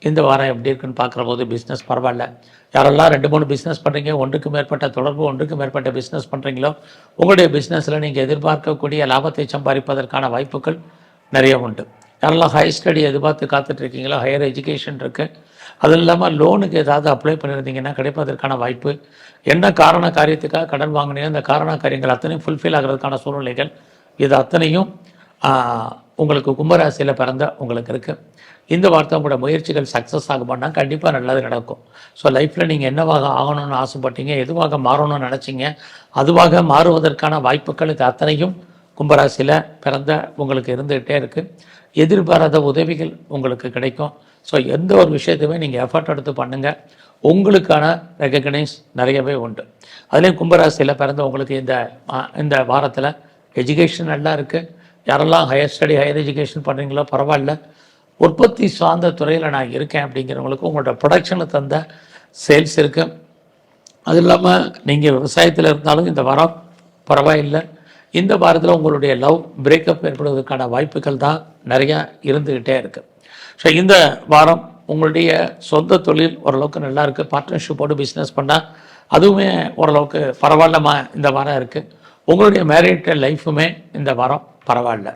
இந்த வாரம் எப்படி இருக்குன்னு பார்க்குற போது பிஸ்னஸ் பரவாயில்ல. யாரெல்லாம் ரெண்டு மூணு பிஸ்னஸ் பண்ணுறீங்க ஒன்றுக்கு மேற்பட்ட தொடர்பு ஒன்றுக்கு மேற்பட்ட பிஸ்னஸ் பண்ணுறீங்களோ உங்களுடைய பிஸ்னஸில் நீங்கள் எதிர்பார்க்கக்கூடிய லாபத்தை சம்பாதிப்பதற்கான வாய்ப்புகள் நிறைய உண்டு. யாரெல்லாம் ஹையர் ஸ்டடி எதிர்பார்த்து காத்துட்ருக்கீங்களோ? ஹையர் எஜுகேஷன் இருக்குது அது இல்லாமல் லோனுக்கு ஏதாவது அப்ளை பண்ணியிருந்தீங்கன்னா கிடைப்பதற்கான வாய்ப்பு. என்ன காரண காரியத்துக்காக கடன் வாங்கினீங்க? அந்த காரண காரியங்கள் அத்தனையும் ஃபுல்ஃபில் ஆகிறதுக்கான சூழ்நிலைகள் இது அத்தனையும் உங்களுக்கு கும்பராசியில் பிறந்த உங்களுக்கு இருக்குது இந்த வார்த்தை உங்களோட முயற்சிகள் சக்ஸஸ் ஆகுமானா கண்டிப்பாக நல்லது நடக்கும். ஸோ லைஃப்பில் நீங்கள் என்னவாக ஆகணும்னு ஆசைப்பட்டீங்க? எதுவாக மாறணும்னு நினச்சிங்க? அதுவாக மாறுவதற்கான வாய்ப்புகள் இது அத்தனையும் கும்பராசியில் பிறந்த உங்களுக்கு இருந்துகிட்டே இருக்குது எதிர்பாராத உதவிகள் உங்களுக்கு கிடைக்கும். ஸோ எந்த ஒரு விஷயத்தையுமே நீங்கள் எஃபர்ட் எடுத்து பண்ணுங்கள் உங்களுக்கான ரெக்கக்னைஸ் நிறையவே உண்டு. அதுலேயும் கும்பராசியில் பிறந்த உங்களுக்கு இந்த இந்த வாரத்தில் எஜுகேஷன் நல்லா இருக்குது யாரெல்லாம் ஹையர் ஸ்டடி ஹையர் எஜுகேஷன் பண்ணுறீங்களோ பரவாயில்ல. உற்பத்தி சார்ந்த துறையில் நான் இருக்கேன் அப்படிங்கிறவங்களுக்கு உங்களோட ப்ரொடக்ஷனை தந்த சேல்ஸ் இருக்குது அது இல்லாமல் நீங்கள் விவசாயத்தில் இருந்தாலும் இந்த வாரம் பரவாயில்லை. இந்த வாரத்தில் உங்களுடைய லவ் பிரேக்கப் ஏற்படுவதற்கான வாய்ப்புகள் தான் நிறையா இருந்துக்கிட்டே இருக்குது ஸோ இந்த வாரம் உங்களுடைய சொந்த தொழில் ஓரளவுக்கு நல்லா இருக்குது பார்ட்னர்ஷிப்போடு பிஸ்னஸ் பண்ணால் அதுவுமே ஓரளவுக்கு பரவாயில்லமா இந்த வாரம் இருக்குது உங்களுடைய மேரிட் லைஃபுமே இந்த வாரம் பரவாயில்ல.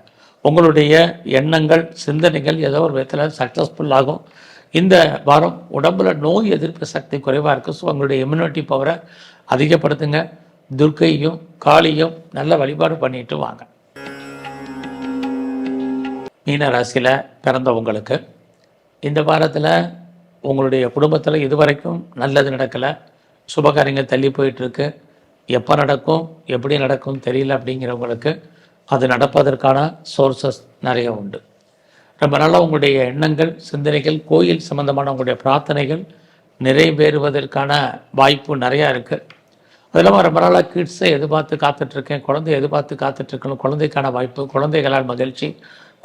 உங்களுடைய எண்ணங்கள் சிந்தனைகள் ஏதோ ஒரு விதத்தில் சக்ஸஸ்ஃபுல் ஆகும். இந்த வாரம் உடம்புல நோய் எதிர்ப்பு சக்தி குறைவாக இருக்குது ஸோ உங்களுடைய இம்யூனிட்டி பவரை அதிகப்படுத்துங்க. துர்க்கையும் காளியும் நல்ல வழிபாடு பண்ணிட்டு வாங்க. மீன ராசியில் பிறந்தவங்களுக்கு இந்த வாரத்தில் உங்களுடைய குடும்பத்தில் இதுவரைக்கும் நல்லது நடக்கலை. சுபகாரியங்கள் தள்ளி போயிட்டுருக்கு. எப்போ நடக்கும் எப்படி நடக்கும் தெரியல அப்படிங்கிறவங்களுக்கு அது நடப்பதற்கான சோர்சஸ் நிறைய உண்டு. ரொம்ப நாளாக உங்களுடைய எண்ணங்கள் சிந்தனைகள் கோயில் சம்பந்தமான உங்களுடைய பிரார்த்தனைகள் நிறைவேறுவதற்கான வாய்ப்பு நிறையா இருக்குது அது இல்லாமல் ரொம்ப நாளாக கிட்ஸை எதிர்பார்த்து காத்துட்ருக்கேன் குழந்தைய எதிர்பார்த்து காத்துட்ருக்கணும் குழந்தைக்கான வாய்ப்பு குழந்தைகளால் மகிழ்ச்சி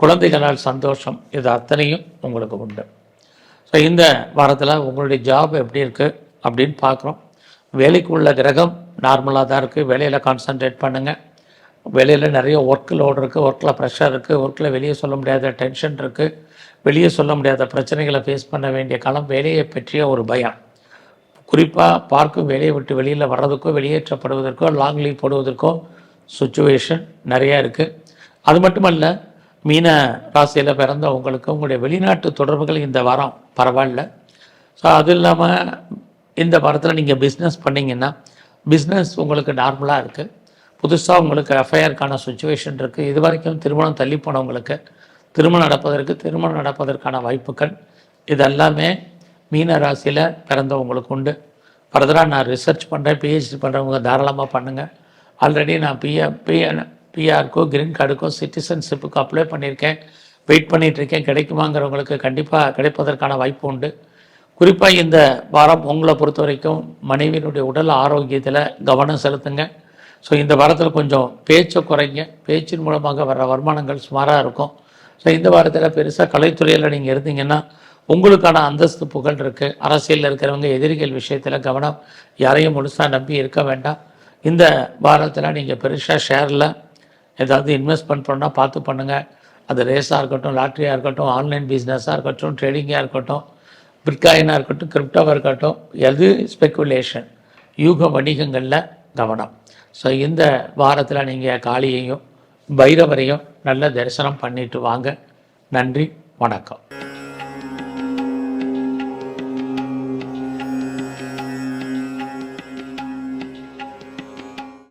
குழந்தைகளால் சந்தோஷம் இது அத்தனையும் உங்களுக்கு உண்டு. ஸோ இந்த வாரத்தில் உங்களுடைய ஜாப் எப்படி இருக்குது அப்படின்னு பார்க்குறோம். வேலைக்கு உள்ள கிரகம் நார்மலாக தான் இருக்குது வேலையில் கான்சன்ட்ரேட் பண்ணுங்கள் வேலையில் நிறைய ஒர்க் லோடு இருக்குது ஒர்க்கில் ப்ரெஷர் இருக்குது ஒர்க்கில் வெளியே சொல்ல முடியாத டென்ஷன் இருக்குது வெளியே சொல்ல முடியாத பிரச்சனைகளை ஃபேஸ் பண்ண வேண்டிய காலம் வேலையை பற்றிய ஒரு பயம். குறிப்பாக பார்க்கும் வேலையை விட்டு வெளியில் வர்றதுக்கோ வெளியேற்றப்படுவதற்கோ லாங் லீவ் போடுவதற்கோ சுச்சுவேஷன் நிறையா இருக்குது அது மட்டுமல்ல மீன ராசியில் பிறந்த உங்களுக்கு உங்களுடைய வெளிநாட்டு தொடர்புகள் இந்த வாரம் பரவாயில்ல. ஸோ அது இல்லாமல் இந்த வாரத்தில் நீங்கள் பிஸ்னஸ் பண்ணிங்கன்னா பிஸ்னஸ் உங்களுக்கு நார்மலாக இருக்குது புதுசாக உங்களுக்கு எஃப்ஐஆருக்கான சுச்சுவேஷன் இருக்குது இது வரைக்கும் திருமணம் தள்ளி போனவங்களுக்கு திருமணம் நடப்பதற்கு திருமணம் நடப்பதற்கான வாய்ப்புகள் இதெல்லாமே மீன ராசியில் பிறந்தவங்களுக்கு உண்டு. ஃபர்தராக நான் ரிசர்ச் பண்ணுறேன் பிஹெச்டி பண்ணுறவங்க தாராளமாக பண்ணுங்கள் ஆல்ரெடி நான் பிஆர் பிஎன் பிஆருக்கோ கிரீன் கார்டுக்கோ சிட்டிசன்ஷிப்புக்கு அப்ளை பண்ணியிருக்கேன். வெயிட் பண்ணிகிட்ருக்கேன் கிடைக்குமாங்கிறவங்களுக்கு கண்டிப்பாக கிடைப்பதற்கான வாய்ப்பு உண்டு. குறிப்பாக இந்த வாரம் உங்களை பொறுத்த வரைக்கும் மனைவியினுடைய உடல் ஆரோக்கியத்தில் கவனம் செலுத்துங்க. ஸோ இந்த வாரத்தில் கொஞ்சம் பேச்சை குறைங்க. பேச்சின் மூலமாக வர்ற வருமானங்கள் சுமாராக இருக்கும். ஸோ இந்த வாரத்தில் பெருசாக கலைத்துறையில் நீங்கள் இருந்தீங்கன்னா உங்களுக்கான அந்தஸ்து புகழ் இருக்குது அரசியலில் இருக்கிறவங்க எதிரிகள் விஷயத்தில் கவனம் யாரையும் முழுசாக நம்பி இருக்க வேண்டாம். இந்த வாரத்தில் நீங்கள் பெருசாக ஷேரில் ஏதாவது இன்வெஸ்ட்மெண்ட் பண்ணால் பார்த்து பண்ணுங்கள் அது ரேஸாக இருக்கட்டும் லாட்ரியாக இருக்கட்டும் ஆன்லைன் பிஸ்னஸாக இருக்கட்டும் ட்ரேடிங்காக இருக்கட்டும் பிட்காயினாக இருக்கட்டும் கிரிப்டோவாக இருக்கட்டும் எது ஸ்பெக்குலேஷன் யூக வணிகங்களில் கவனம். ஸோ இந்த வாரத்தில் நீங்கள் காளியையும் பைரவரையும் நல்ல தரிசனம் பண்ணிட்டு வாங்க. நன்றி வணக்கம்.